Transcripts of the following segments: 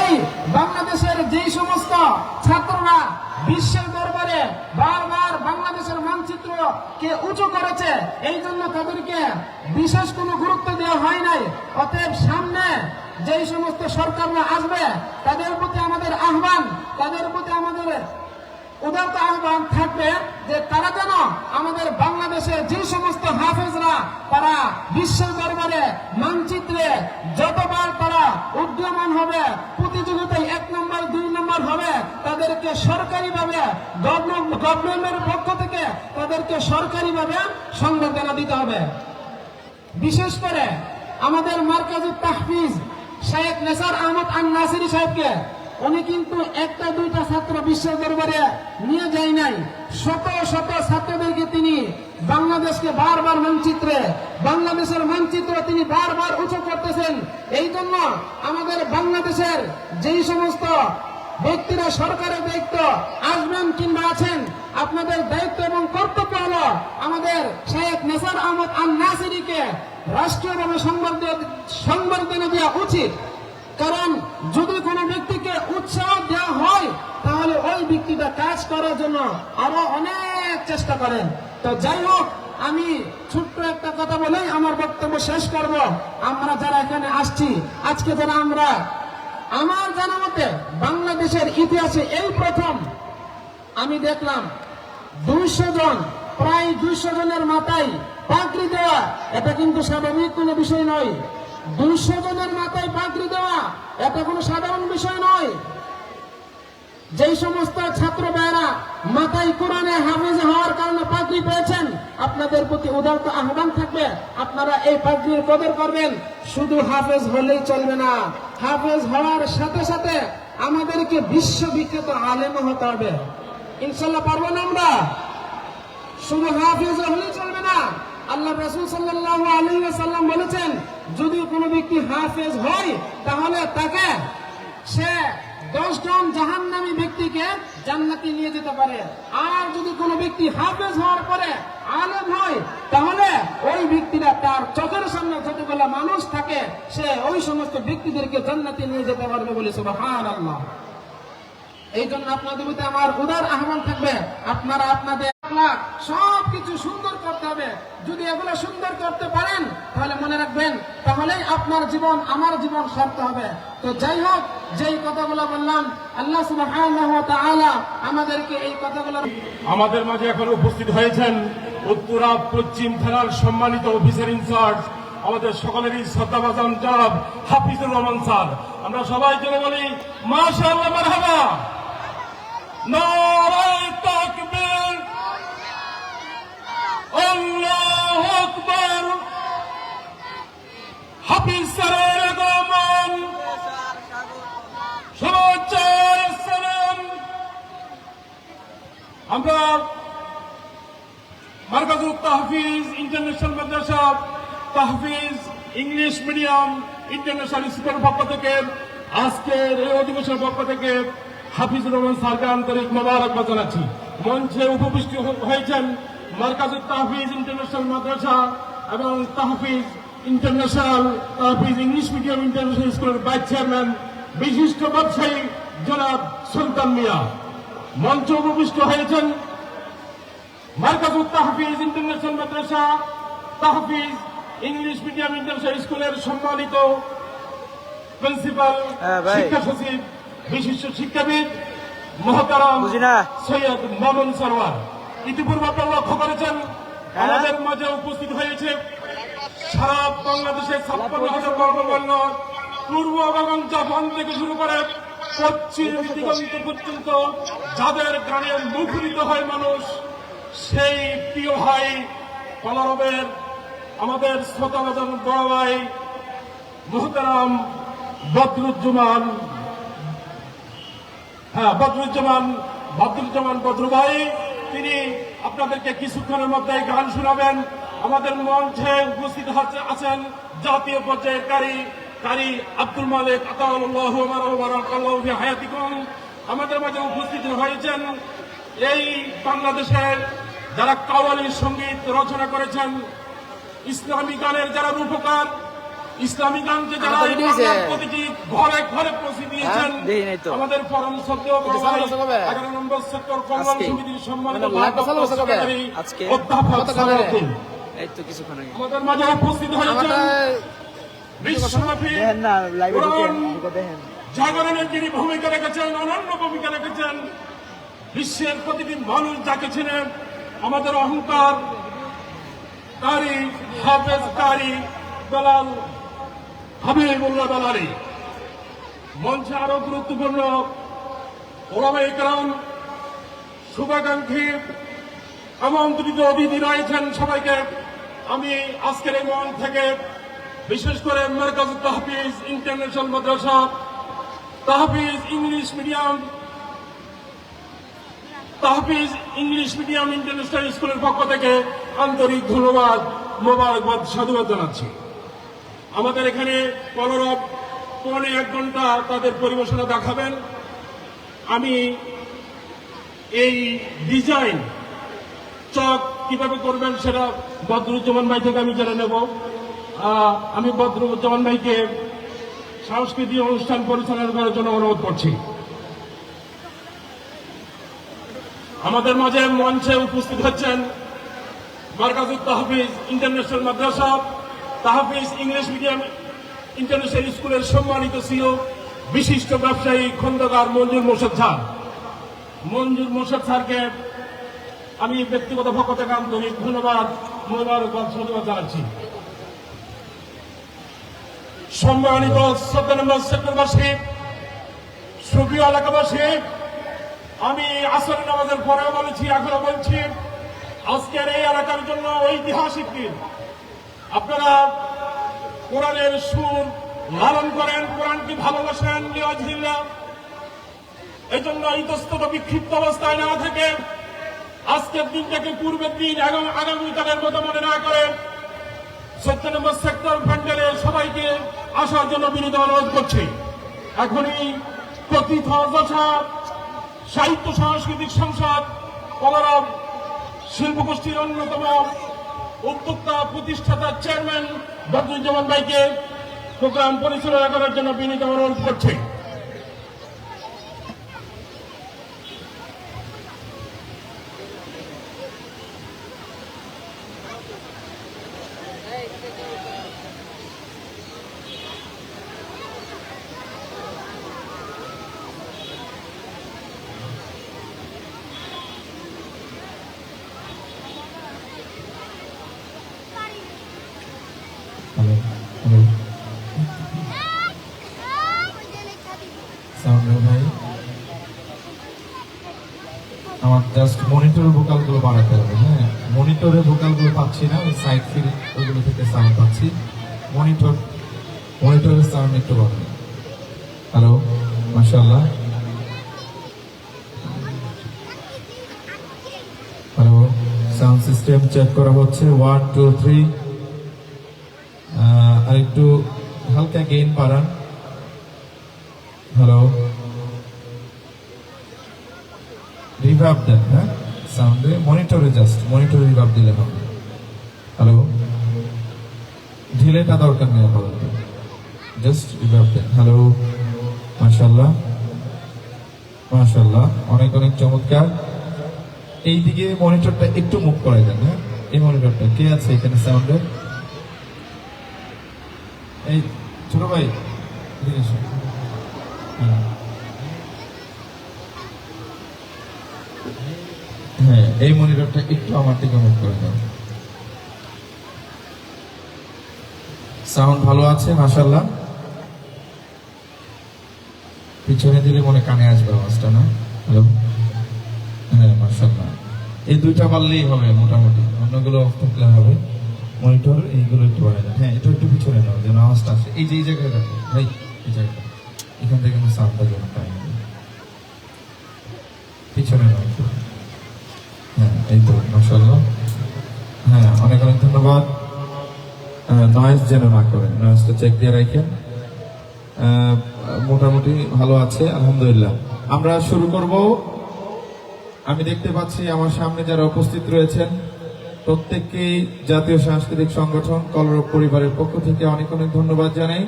এই বাংলাদেশের যেই সমস্ত ছাত্ররা বিশ্বের দরবারে বারবার বাংলাদেশের মানচিত্র কে উঁচু করেছে, এই জন্য তাদেরকে বিশেষ কোনো গুরুত্ব দেওয়া হয় নাই। অতএব সামনে যেই সমস্ত সরকাররা আসবে, তাদের প্রতি আমাদের আহ্বান, তাদের প্রতি আমাদের উদারত আহ্বান থাকবে যে তারা যেন আমাদের বাংলাদেশে যে সমস্ত হাফেজরা, তারা বিশ্বের দরবারে মানচিত্রে যতবার তারা উদ্যমান হবে, প্রতিযোগিতায় এক নম্বর, দুই নম্বর হবে, তাদেরকে সরকারিভাবে গভর্নমেন্টের পক্ষ থেকে তাদেরকে সরকারিভাবে সংবর্ধনা দিতে হবে। বিশেষ করে আমাদের মার্কাজুল তাহফিজ শেখ নেসার আহমদ আন নাসিরি সাহেবকে উনি কিন্তু একটা, দুইটা ছাত্র বিশ্বের দরবারে নিয়ে যায় নাই। শত শত ছাত্রদেরকে তিনি বাংলাদেশকে বারবার মানচিত্রে, বাংলাদেশের মানচিত্র তিনি বারবার উঁচু করতেছেন। এই জন্য আমাদের বাংলাদেশের যেই সমস্ত ব্যক্তিরা সরকারের দায়িত্ব আসবেন কিংবা আছেন, আপনাদের দায়িত্ব এবং কর্তব্য হলো আমাদের শেখ নেসার আহমদ আন নাসিরিকে রাষ্ট্রীয়ভাবে সংবর্ধ- সংবর্ধনা দেওয়া উচিত। কারণ যদি কোনো ব্যক্তিকে উৎসাহ দেওয়া হয়, তাহলে ওই ব্যক্তিটা কাজ করার জন্য আরও অনেক চেষ্টা করেন। তো যাই হোক, আমি ছোট্ট একটা কথা বলেই আমার বক্তব্য শেষ করব। আমরা যারা এখানে আসছি, আজকে যারা আমরা, আমার জানা মতে বাংলাদেশের ইতিহাসে এই প্রথম, আমি দেখলাম দুইশো জন, প্রায় দুইশো জনের মাথায় পাগড়ি দেওয়া, এটা কিন্তু স্বাভাবিক কোনো বিষয় নয়। দুইশো জনের মাথায় পাগড়ি দেওয়া, এটা কোনো সাধারণ বিষয় নয়। যেই সমস্ত ছাত্র ভাইয়েরা মাথায় কোরআনে হাফেজ হওয়ার কারণে পাগড়ি পেয়েছেন, আপনাদের প্রতি উদারত আহ্বান থাকবে, আপনারা এই পাগড়ির কদর করবেন। শুধু হাফেজ হলেই চলবে না, হাফেজ হওয়ার সাথে সাথে আমাদেরকে বিশ্ববিখ্যাত আলেম হতে হবে। ইনশাল্লাহ পারব না আমরা? শুধু হাফেজ হলেই চলবে না। আল্লাহ রাসূল সাল্লাল্লাহু আলাইহি ওয়াসাল্লাম বলেছেন, যদি কোনো ব্যক্তি হাফেজ হয়, তাহলে তাকে সে দশ জন জাহান্নামী ব্যক্তিকে জান্নাতে নিয়ে যেতে পারে। আর যদি কোনো ব্যক্তি হাফেজ হওয়ার পরে আলেম হয়, তাহলে ওই ব্যক্তিরা তার চোখের সামনে যতগুলো মানুষ থাকে, সে ওই সমস্ত ব্যক্তিদেরকে জান্নাতে নিয়ে যেতে পারবে বলে সুবহানাল্লাহ। এই জন্য আপনাদের প্রতি আমার উদার আহ্বান থাকবে। আপনারা আপনাদের আখলাক সবকিছু সুন্দর করতে হবে। যদি এগুলো সুন্দর করতে পারেন, তাহলে মনে রাখবেন, তাহলেই আপনার জীবন আমার জীবন সার্থ হবে। তো যাই হোক, যেই কথাগুলো বললাম, আল্লাহ আমাদেরকে এই কথাগুলো আমাদের মাঝে এখন উপস্থিত হয়েছেন উত্তরা পশ্চিম থানার সম্মানিত অফিসার ইনচার্জ, আমাদের সকলেরই শ্রদ্ধাভাজন জনাব হাফিজুর রহমান স্যার। আমরা সবাই জেনে বলি, মাশাআল্লাহ নারায়ে তাকবীর। আল্লাহু আকবার। হাফিজ স্যারের আগমন। শুভেচ্ছা সালাম। আমরা Tahfiz international Tahfiz English medium international স্কুলের পক্ষ থেকে, আজকের এই অধিবেশনের পক্ষ থেকে হাফিজুর রহমান স্যারকে আন্তরিক মোবারকবাদ জানাচ্ছি মঞ্চে উপবিষ্ট হয়েছেন মার্কাজুল তাহফিজ ইন্টারন্যাশনাল মাদ্রাসা এবং Tahfiz international Tahfiz English medium international স্কুলের ভাইস চেয়ারম্যান বিশিষ্ট ব্যবসায়ী জনাব সুলতান মিয়া। মঞ্চে উপবিষ্ট হয়েছেন Markazul Tahfiz international Madrasa Tahfiz English medium international স্কুলের সম্মানিত প্রিন্সিপাল হ্যাঁ, শিক্ষা সচিব বিশিষ্ট শিক্ষাবিদ মহতারাম সৈয়দ মামুন সরওয়ার ইতিপূর্বে আপনারা লক্ষ্য করেছেন হ্যাঁ। আমাদের মাঝে উপস্থিত হয়েছে সারা বাংলাদেশের ছাপ্পান্ন হাজার বর্গবর্ণ পূর্ব এবং জাপান থেকে শুরু করে পশ্চিম দিগন্ত পর্যন্ত যাদের গানে মুখরিত হয় মানুষ সেই প্রিয় ভাই কলরবের আমাদের শ্রোতাবাদন বড় ভাই মোহতারাম বদরুজ্জামান হ্যাঁ বদরুজ্জামান বদরুজ্জামান বদরু ভাই তিনি আপনাদেরকে কিছুক্ষণের মধ্যে গান শোনাবেন। আমাদের মঞ্চে উপস্থিত আছেন জাতীয় পর্যায়ের কারি কারি আব্দুল মালিক হায়াতিকুম। আমাদের মাঝে উপস্থিত হয়েছেন এই বাংলাদেশের যারা কাওয়ালি সংগীত রচনা করেছেন, ইসলামী গানের যারা রূপকার ইসলামী গানকে যারা প্রতিটি ঘরে ঘরে পৌঁছে দিয়েছেন হ্যাঁ, তো। আমাদের পরম সত্য বড় এটা ভাই চালু কবে? এগারো নম্বর সেক্টর কল্যাণ সমিতির সম্মানিত মানে অধ্যাপক আমাদের মাঝে উপস্থিত হয়েছেন বিশ্বব্যাপী জাগরণের যিনি ভূমিকা রেখেছেন অনন্য ভূমিকা রেখেছেন বিশ্বের প্রতিটি মানুষ যাকে ছিলেন আমাদের অহংকার কারি হাফেজ কারি বেলাল হাবিবুল্লাহ বেলালি। মঞ্চে আরও গুরুত্বপূর্ণ ওলামা ইকরাম শুভাকাঙ্ক্ষী আমন্ত্রিত অতিথি রয়েছেন সবাইকে। আমি আজকের এই মঞ্চ থেকে বিশেষ করে Markaz Tahfiz international Madrasa, Tahfiz English medium, Tahfiz English medium international স্কুলের পক্ষ থেকে আন্তরিক ধন্যবাদ, মোবারকবাদ, সাধুবাদ জানাচ্ছি। আমাদের এখানে পনেরো, পৌনে এক ঘণ্টা তাদের পরিবেশনা দেখাবেন। আমি এই ডিজাইন চক কীভাবে করবেন সেটা বদরুজ্জামান ভাই থেকে আমি জেনে নেব। আমি বদরুজ্জামান ভাইকে সাংস্কৃতিক অনুষ্ঠান পরিচালনা করার জন্য অনুরোধ করছি। আমাদের মাঝে মঞ্চে উপস্থিত হচ্ছেন Markazul Tahfiz international Madrasa. Tahfiz English medium international স্কুলের সম্মানিত সিও, বিশিষ্ট ব্যবসায়ী খন্দকার মঞ্জুর মোর্শেদ স্যার। মঞ্জুর মোর্শেদ স্যারকে আমি ব্যক্তিগত পক্ষ থেকে আন্তরিক ধন্যবাদ মোবারকবাদ ধন্যবাদ জানাচ্ছি। সম্মানিত সত্য নম্বর সেক্টরবাসী সুপ্রিয় এলাকাবাসী, আমি আসর নামাজের পরেও বলেছি, এখনও বলছি, আজকের এই এলাকার জন্য ঐতিহাসিক দিন। আপনারা কোরআনের সুর লালন করেন, কোরআনকে ভালোবাসেন লিওয়াজিল্লা এই জন্য ইতস্তত বিক্ষিপ্ত অবস্থায় না থেকে আজকের দিনটাকে পূর্বের দিন এবং আগামীকালের মতো মনে না করে সত্য নম্বর সেক্টর প্যান্ডেলে সবাইকে আসার জন্য বিনীত অনুরোধ করছি। এখনই কথিত দশা সাহিত্য, সাংস্কৃতিক সংসদ, কলারব শিল্পগোষ্ঠীর অন্যতম উদ্যোক্তা প্রতিষ্ঠাতা চেয়ারম্যান বদরুজ্জামান ভাইকে প্রোগ্রাম পরিচালনা করার জন্য বিনীত অনুরোধ করছি। আমার জাস্ট মনিটরের ভোকালগুলো বাড়াতে হবে হ্যাঁ? মনিটরে ভোকালগুলো পাচ্ছি না ওই সাইড ফিল ওইগুলো থেকে সাউন্ড পাচ্ছি। মনিটর মনিটরের সাউন্ড একটু বাড়ান। হ্যালো মাশাআল্লাহ। হ্যালো সাউন্ড সিস্টেম চেক করা হচ্ছে। ওয়ান টু থ্রি আর একটু হালকা গেইন বাড়ান। হ্যালো রিভার্ব দেন হ্যাঁ? সাউন্ডে মনিটরে জাস্ট মনিটরে রিভার্ব দিলে হবে। হ্যালো ঢিলেটা দরকার নেই আপাতত। জাস্ট রিভার্ব দেন। হ্যালো মাশাল্লাহ মাশাল্লাহ অনেক অনেক চমৎকার। এইদিকে মনিটরটা একটু মুভ করে দেন হ্যাঁ? এই মনিটরটা কে আছে এখানে সাউন্ডে এই ছোট ভাই হ্যাঁ। হ্যাঁ এই মনিটরটা একটু আমার দিকে মুখ করে দাও। সাউন্ড ভালো আছে মাশাল্লাহ পিছনে দিলে মনে কানে আসবে আওয়াজটা, না? হ্যালো হ্যাঁ মাশাল্লাহ এই দুইটা পারলেই হবে মোটামুটি, অন্যগুলো অফ থাকলে হবে। মনিটর, এইগুলো একটু বাড়াই দেন হ্যাঁ এটা একটু পিছনে নাও, যেন আওয়াজটা আসে। এই যে, এই জায়গায় ভাই, এই জায়গাটা। এখান থেকে কিন্তু সাউন্ডটা যেন পাই পিছনে নাও এই তো মাশাল্লাহ হ্যাঁ অনেক অনেক ধন্যবাদ। নয়েজ যেন না করেন, নয়েজটা চেক দিয়ে রাখেন। মোটামুটি ভালো আছে, আলহামদুলিল্লাহ। আমরা শুরু করব। আমি দেখতে পাচ্ছি আমার সামনে যারা উপস্থিত রয়েছেন প্রত্যেককেই জাতীয় সাংস্কৃতিক সংগঠন কলরব পরিবারের পক্ষ থেকে অনেক অনেক ধন্যবাদ জানাই।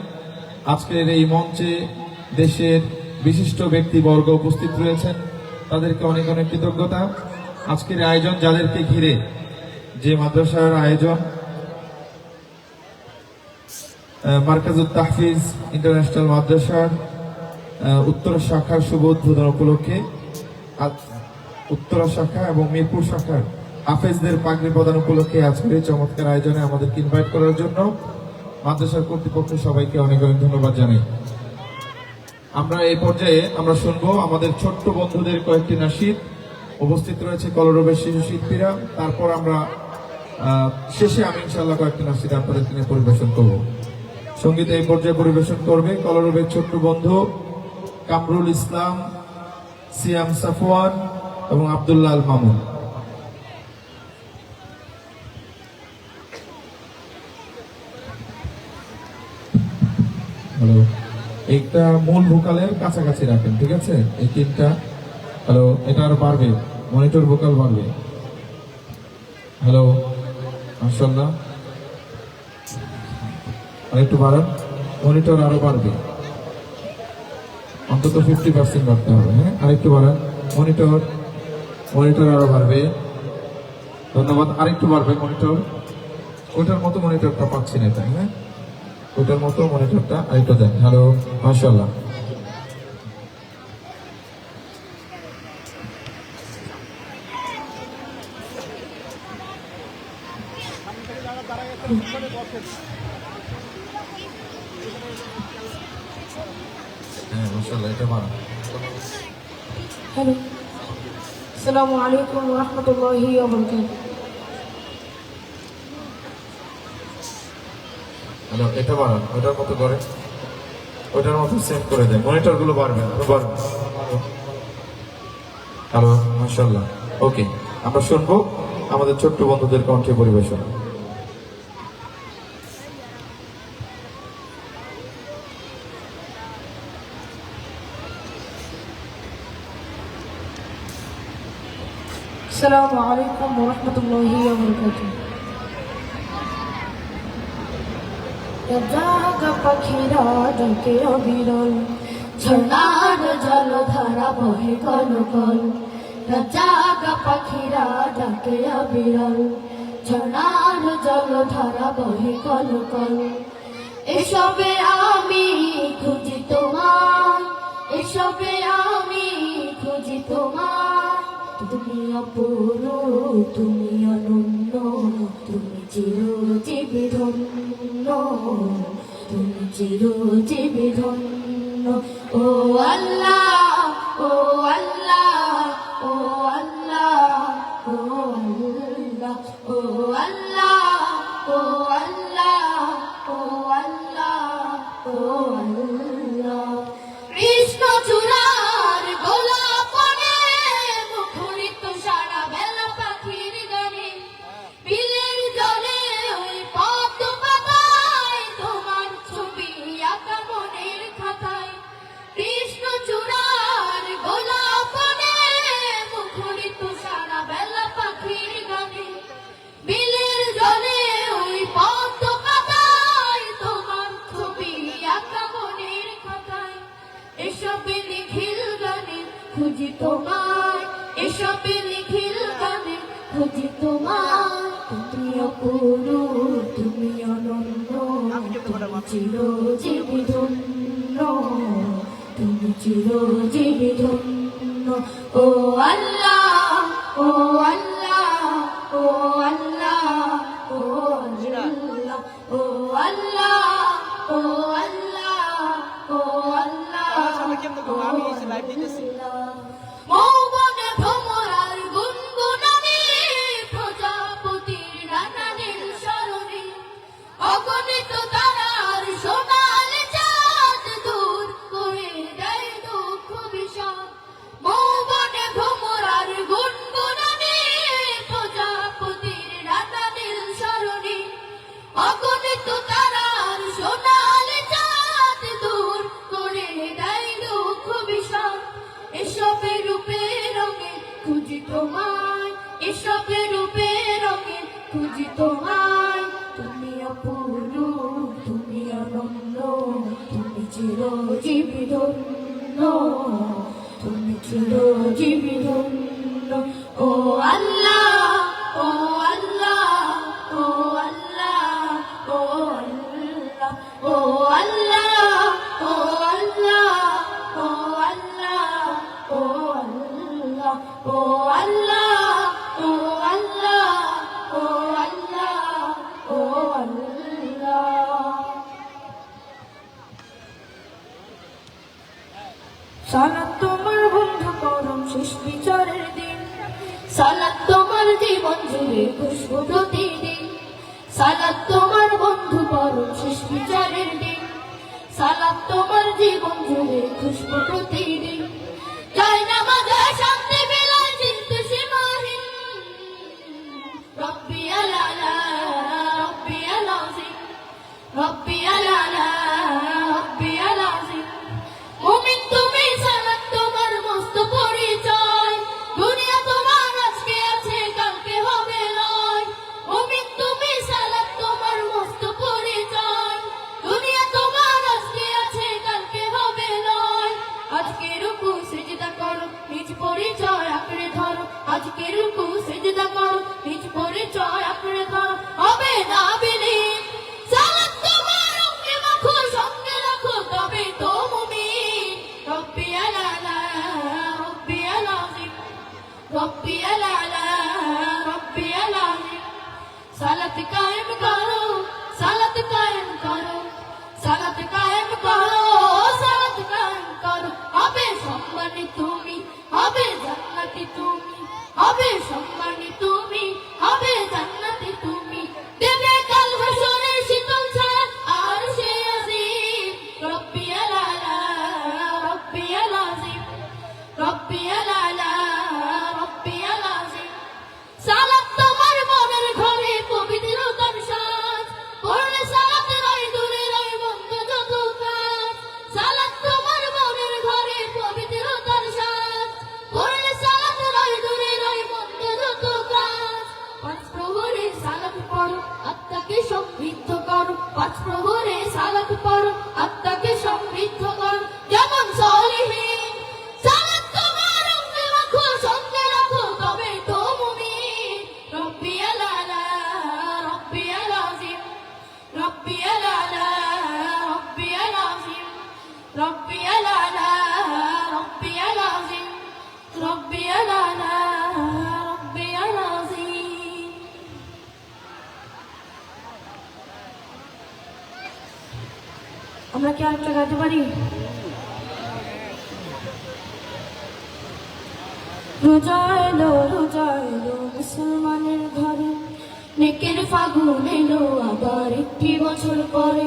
আজকের এই মঞ্চে দেশের বিশিষ্ট ব্যক্তিবর্গ উপস্থিত রয়েছেন। তাদেরকে অনেক অনেক কৃতজ্ঞতা। আজকের আয়োজন যাদেরকে ঘিরে যে মাদ্রাসার আয়োজন আহ, মার্কাজুত তাহফিজ ইন্টারন্যাশনাল মাদ্রাসার উত্তর শাখার শুভ উদ্বোধন উপলক্ষে উত্তরা শাখা এবং মিরপুর শাখার হাফেজদের পাগড়ি প্রদান উপলক্ষে আজকের এই চমৎকার আয়োজনে আমাদেরকে ইনভাইট করার জন্য মাদ্রাসার কর্তৃপক্ষ সবাইকে অনেক অনেক ধন্যবাদ জানাই। আমরা এই পর্যায়ে আমরা শুনব আমাদের ছোট্ট বন্ধুদের কয়েকটি নাসিদ উপস্থিত রয়েছে কলরবের শিশু শিল্পীরা। তারপর আমরা শেষে আমি ইনশাল্লাহ কয়েকটি নাসিদ আপনাদের কিনে পরিবেশন করব। সংগীত এই পর্যায়ে পরিবেশন করবে কলরবের ছোট্ট বন্ধু কামরুল ইসলাম, সিয়াম সাফওয়ান এবং আব্দুল্লাহ আল মামুন। হ্যালো, এইটা মূল ভোকালের কাছাকাছি রাখেন, ঠিক আছে? এই তিনটা, হ্যালো, এটা আরও বাড়বে। মনিটর ভোকাল বাড়বে হ্যালো মাশাল্লাহ আর একটু বাড়ান, মনিটর আরও বাড়বে। অন্তত ফিফটি পার্সেন্ট বাড়তে হবে হ্যাঁ? আরেকটু বাড়ান, মনিটর মনিটর আরও বাড়বে। ধন্যবাদ আরেকটু বাড়বে মনিটর। ওটার মতো মনিটরটা পাচ্ছি না তাই হ্যাঁ? ওটার মতো মনিটরটা আরেকটু দেন। হ্যালো মাশাল্লাহ হ্যাঁ মাশাল্লাহ এটা বাড়ান হ্যালো। আসসালামু আলাইকুম রহমতুল্লাহি হ্যালো এটা বাড়ান ওটার মতো করে। ওটার মতো সেভ করে দেন মনিটরগুলো বাড়বে আরও বাড়বে। হ্যালো মাশাল্লাহ ওকে আমরা শুনব আমাদের ছোট্ট বন্ধুদের কণ্ঠে পরিবেশন। আসসালামু আলাইকুম রহমতুল্লাহি ওবরকাত জাগা পাখিরা ডাকে অবিরল, ঝর্ণার জলধারা বহে কল কল জাগা পাখিরা ডাকে অবিরল, ঝর্ণার জলধারা বহে কল কল এসবে আমি খুঁজি তোমার এসবে আমি খুঁজি তোমার তুমি অপর তুমি অনন্য, তুমি চিরজীবী ধন্য, তুমি চিরজীবী ধন্য। ও আল্লাহ ও আল্লাহ ও আল্লাহ ও আল্লাহ ও আল্লাহ। আমি লাইভ দিতেছি Leave me. করো শেষ দিন। সালাম তোমার জীবন জুড়ে খুশবু প্রতি হবে সম্মানী তুমি হবে জান্নাত। আমরা কি আরেকটা গাইতে পারি? রোজা এলো মুসলমানের ঘরে। নেকের ফাগুন এলো আবার একটি বছর পরে।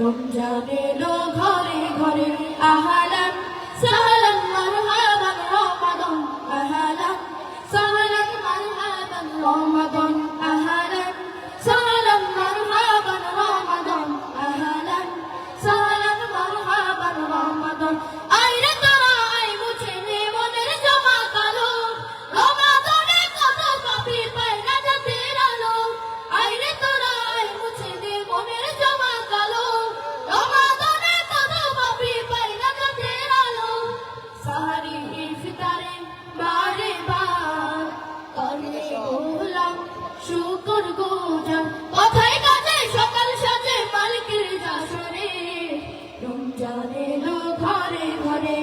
রমজান এলো ঘরে ঘরে আহালান। সাহালান ঘরে ঘরে,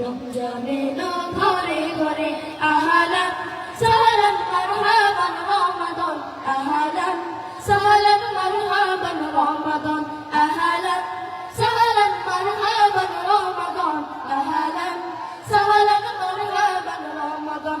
রমজান এলো ঘরে ঘরে আহালাম সাহালাম মারহাবান, রমাদান আহালাম সাহালাম মারহাবান, রমাদান আহালাম সাহালাম মারহাবান, রমাদান আহালাম সাহালাম মারহাবান, রমাদান।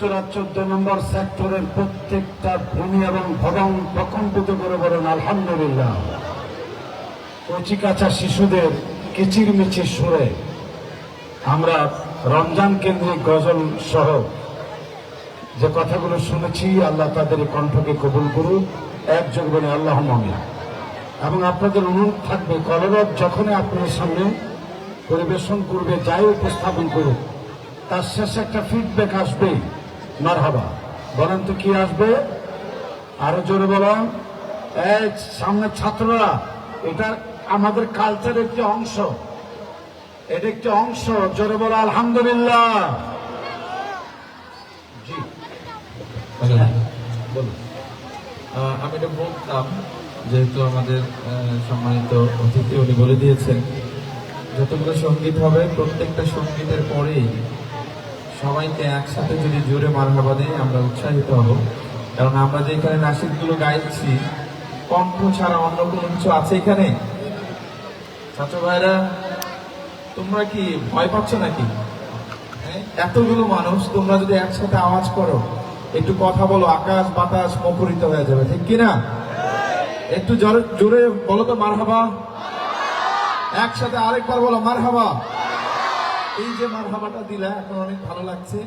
উত্তরা চোদ্দ নম্বর সেক্টরের প্রত্যেকটা ভূমি এবং ভবন প্রকম্পিত করে বলেন, আলহামদুলিল্লাহ। কচিকাচা শিশুদের কিচিরমিচির সুরে আমরা রমজান কেন্দ্রিক গজল সহ যে কথাগুলো শুনেছি, আল্লাহ তাদের কণ্ঠকে কবুল করুক। একযোগ বলে, আল্লাহ মামিন। এবং আপনাদের অনুরোধ থাকবে, কলরব যখনই আপনার সামনে পরিবেশন করবে, যাই উপস্থাপন করুক, তার শেষে একটা ফিডব্যাক আসবে। মার হাবা বলেন তো কি আসবে? আরও জোরে বলুন। সামনে ছাত্ররা এটা আমাদের কালচারের একটি অংশ। এটা একটি অংশ। জোরে বলো আলহামদুলিল্লাহ। জি। বলুন। আমি এটা বলতাম যেহেতু আমাদের সম্মানিত অতিথি উনি বলে দিয়েছেন যতগুলো সংগীত হবে প্রত্যেকটা সঙ্গীতের পরেই সবাইকে একসাথে যদি জোরে মারহাবা দেয় আমরা উৎসাহিত হব। কারণ আমরা যে এখানে নাসিদগুলো গাইছি, কণ্ঠ ছাড়া অন্য কোনো কিছু আছে এখানে? ছাত্র ভাইরা, তোমরা কি ভয় পাচ্ছ নাকি? হ্যাঁ? এতগুলো মানুষ, তোমরা যদি একসাথে আওয়াজ করো, একটু কথা বলো, আকাশ বাতাস মুখরিত হয়ে যাবে, ঠিক কিনা? একটু জোরে জোরে বলো তো মারহাবা। একসাথে আরেকবার বলো মারহাবা। এই যে মারহাবাটা দিলা, এখন অনেক ভালো লাগছে।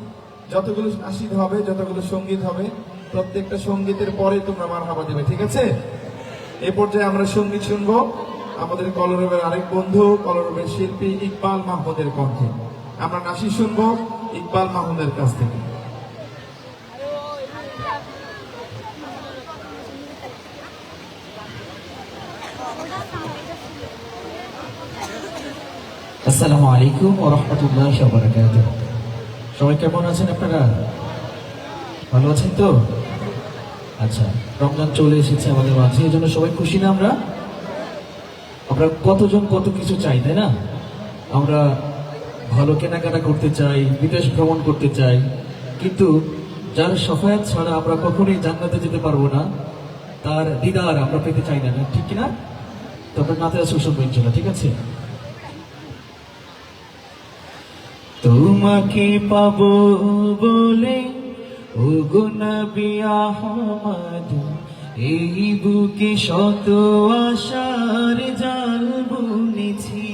যতগুলো নাসিদ হবে, যতগুলো সংগীত হবে, প্রত্যেকটা সঙ্গীতের পরে তোমরা মারহাবা দেবে, ঠিক আছে? এ পর্যায়ে আমরা সংগীত শুনব আমাদের কলরবের আরেক বন্ধু, কলরবের শিল্পী ইকবাল মাহমুদের কণ্ঠে। আমরা নাসি শুনব ইকবাল মাহমুদের কাছ থেকে। আসসালামু আলাইকুম ও রহমতুল্লাহ সবাই কেমন আছেন আপনারা? ভালো আছেন তো? আচ্ছা রমজান চলে এসেছে আমাদের মাঝে, এই জন্য সবাই খুশি না আমরা? আমরা কতজন কত কিছু চাই, তাই না? আমরা ভালো কেনাকাটা করতে চাই, বিদেশ ভ্রমণ করতে চাই, কিন্তু যার সফায়াত ছাড়া আমরা কখনোই জান্নাতে যেতে পারব না, তার দিদার আমরা পেতে চাই না ঠিক কিনা? তো আমরা নাতে আসল শুনব ঠিক আছে? তোমাকে পাব বলে ও নবী আহমদ, এই বুকে শত আশার জাল বুনেছি।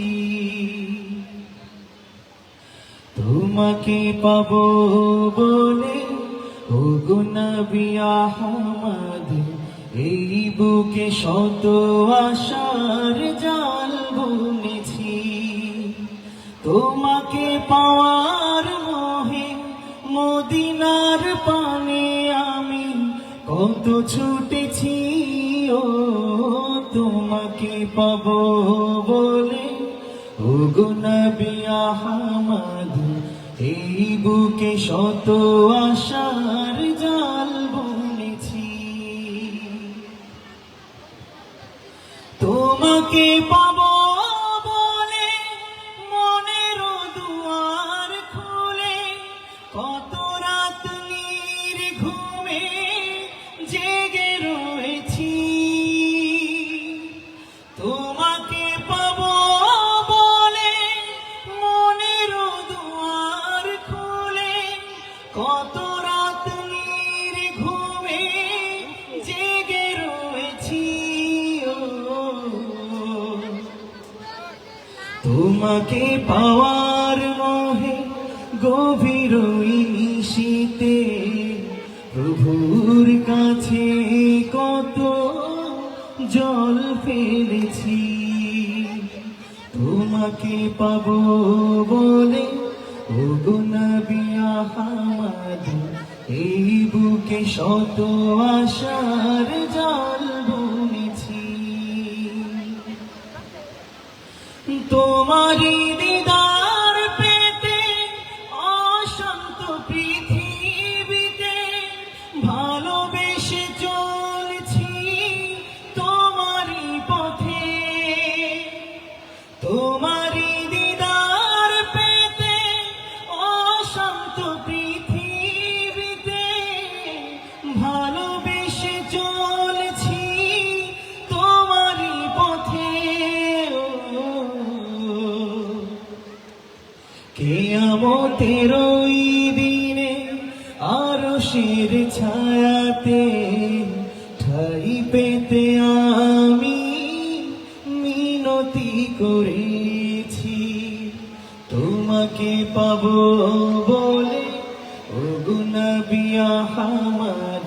তোমাকে পাব বলে ও নবী আহমদ, এই বুকে শত আশার জাল বুনেছি। তোমাকে পাওয়ার মোহে মদিনার পানে আমি কত ছুটেছি, ও তোমাকে পাব বলে। ও গুনবি আহমদ, এই বুকে শত আশার জাল বুনেছি। তোমাকে পাব তোমাকে পাওয়ার মোহে গভীর নিশীতে। প্রভুর কাছে কত জল ফেলেছি, তোমাকে পাবো বলে ও আহমদ, এই বুকে শত আশার জল তোমারি কিয়ামতের ওই দিনে আরও শির ছায়াতে ঠাই পেতে আমি মিনতি করেছি। তোমাকে পাবো বলে, ও গুনবিয়া হামাদ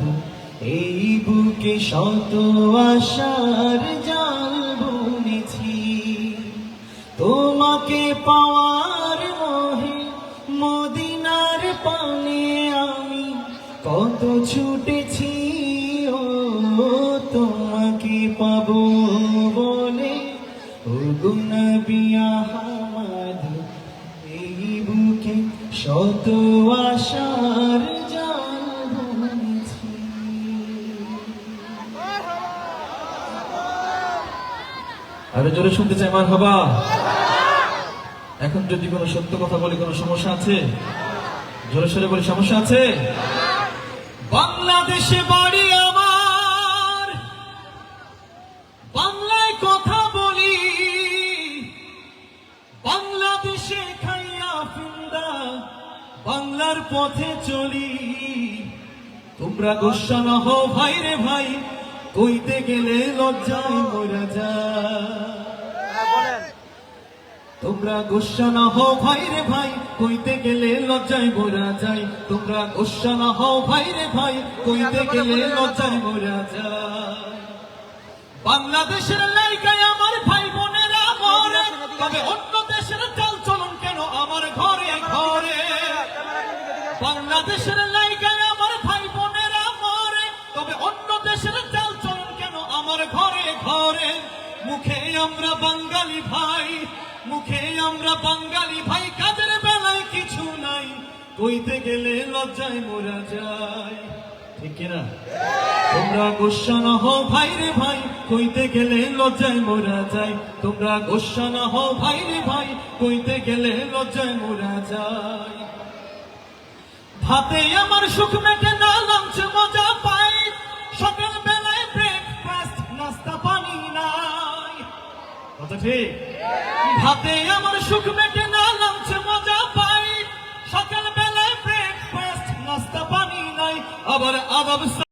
এই বুকে শত আশার ছুটেছি, ও তোমাকে পাবো বলে। ও গুনবিয়া হামাদ এই বুকে শত আশার আরে জোরে শুনতে চাই মার হবা এখন যদি কোনো সত্য কথা বলি, কোনো সমস্যা আছে? জোরে সরে বলি, সমস্যা আছে? বাংলাদেশে বাড়ি আমার। বাংলায় কথা বলি। বাংলাদেশে খাইয়া ফিন্দা। বাংলার পথে চলি। তোমরা গোসা না হও ভাই রে ভাই কইতে গেলে লজ্জায় মরা যায় তোমরা গোসা না হও ভাই রে ভাই কইতে গেলে লজ্জায় বোরা যায়। তোমরা গোসা না হও ভাই রে ভাই কইতে গেলে লজ্জায় বোরা যায়। বাংলাদেশের লাইকায় আমার ভাই বোনেরা মরে। তবে অন্য কইতে গেলে লজ্জায় মোরা যায় ঠিক কিনা? তোমরা গোসা না হও ভাই রে ভাই, কইতে গেলে লজ্জায় মোরা যায় তোমরা গোসা না হও ভাই রে ভাই, কইতে গেলে লজ্জায় মোরা যায় ভাতে আমার সুখ মেটে না, লাঞ্চ মজা পাই। সকাল বেলায় ব্রেকফাস্ট নাস্তা, পানি নাই। কথা ঠিক? ভাতে আমার সুখ মেটে না, লাঞ্চ মজা পাই। সকাল আবার আদাব